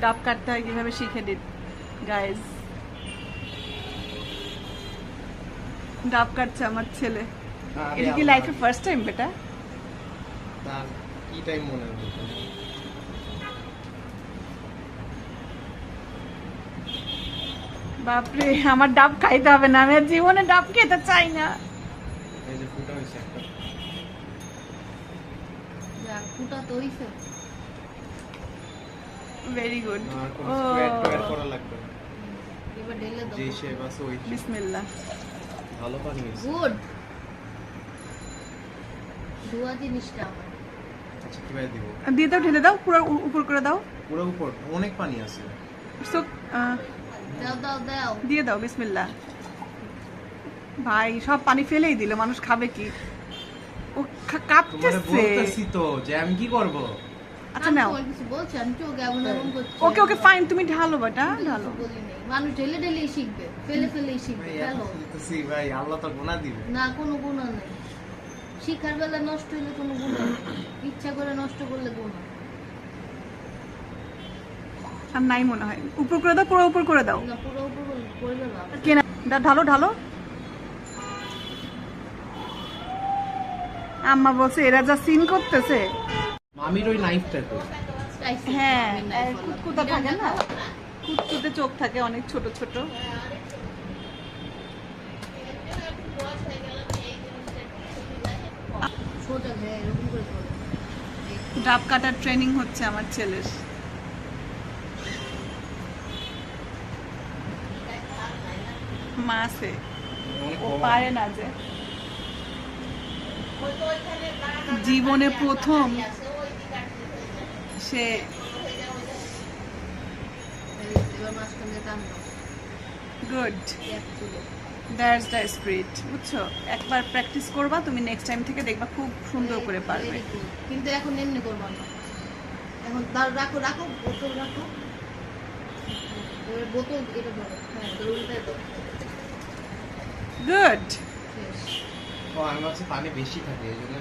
ডাব কাটতে হয় কীভাবে শিখে দিন গাইজ ডাব কাটছে আমার ছেলে। এটা কি লাইফে ফার্স্ট টাইম বেটা? তার কি টাইম মনে বাপরে আমার ডাব খাইতে হবে না আমি আর জীবনে ডাব খেতে চাই না। এই যে ফুটা তো হইছে। ভেরি গুড ও করা লাগবে এবার ঢেলে দাও। যে শেপ আছে ওই। বিসমিল্লাহ। ভালো পানি গুড। ধোয়া জিনিসটা আমার আচ্ছা কীভাবে দিব। দিয়ে দাও ঢেলে দাও পুরো উপর করে দাও। পুরো উপর অনেক পানি আছে। সো দাও দাও দাও। দিয়ে দাও বিসমিল্লাহ। ভাই সব পানি ফেলেই দিল মানুষ খাবে কি? ও খা- কাঁপতেছে। বলতেছি তো যে আমি কি করব? আচ্ছা নাও। তো ওকে ওকে ওকে ফাইন তুমি ঢালো বেটা ঢালো কিছু বলি নাই। মানুষ ঢেলে ঢেলেই শিখবে ফেলে ফেলেই শিখবে ভাই ফেলো বলতেছি ভাই আল্লাহ তো গুনাহ দিবে। না কোনো গুণা নেই। শিখার বেলা নষ্ট হইলে কোনো গুণা ইচ্ছা করে নষ্ট করলে গুণা আর নাই মনে হয়। উপর করে দাও পুরো উপর করে দাও। না পুরো উপর করলে লাভ কেনা ঢালো ঢালো। আম্মা বলছে এরা যা সিন করতেছে। মামির ওই নাইফটা তো। হ্যাঁ। কুতকুতা থাকে না? কুতকুতে চোখ থাকে অনেক ছোট ছোট। ডাব কাটার ট্রেনিং হচ্ছে আমার ছেলের। মাসে ও। পারে না যে। জীবনে প্রথম টানবো গুড দ্যাটস দ্য স্পিরিট বুঝছ? একবার প্র্যাকটিস করবা তুমি নেক্সট টাইম থেকে দেখবা খুব সুন্দর করে পারবে. কিন্তু এখন এমনি করব না। এখন তার রাখো রাখো বোতল রাখো। বোতল এটা ধরো হ্যাঁ উল্টায় দাও গুড ও আমি ভাবছি পানি বেশি থাকে এই জন্য